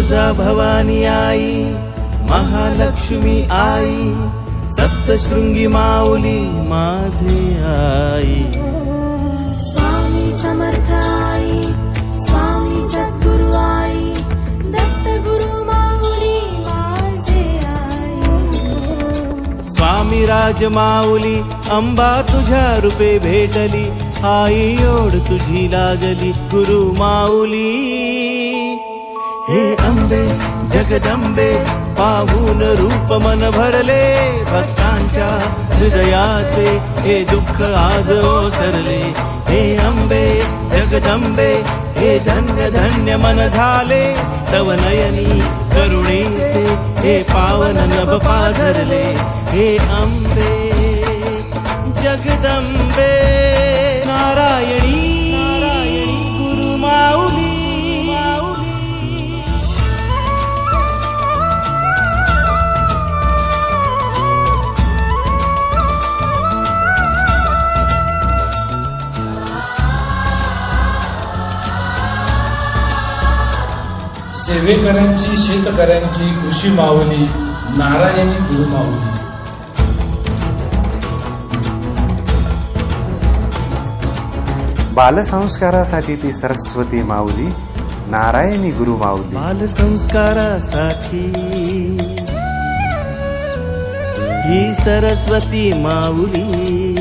तुळजा भवानी आई महालक्ष्मी आई सप्तशृंगी माऊली माझे आई. स्वामी समर्थ आई स्वामी सद्गुरु आई दत्त गुरु माऊली माझे आई. स्वामी राज माऊली अंबा तुझ्या रूपे भेटली आई ओढ तुझी लागली गुरु माऊली. हे अंबे जगदंबे पाहून रूप मन भरले. भक्तांच्या हृदयाचे हे दुःख आज ओसरले. हे अंबे जगदंबे हे धन्य धन्य मन झाले. तव नयनी करुणेचे हे पावन नभ पाझरले. हे अंबे जगदंबे सेवेकरांची शेतकऱ्यांची कृषी माऊली नारायणी गुरुमाऊली बालसंस्कारासाठी ती सरस्वती माऊली नारायणी गुरु माऊली. बाल संस्कारासाठी ही सरस्वती माऊली.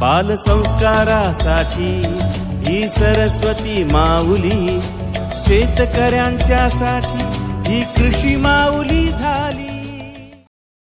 बाल संस्कारासाठी ही सरस्वती माऊली. शेतकऱ्यांच्या साठी ही कृषी माऊली झाली.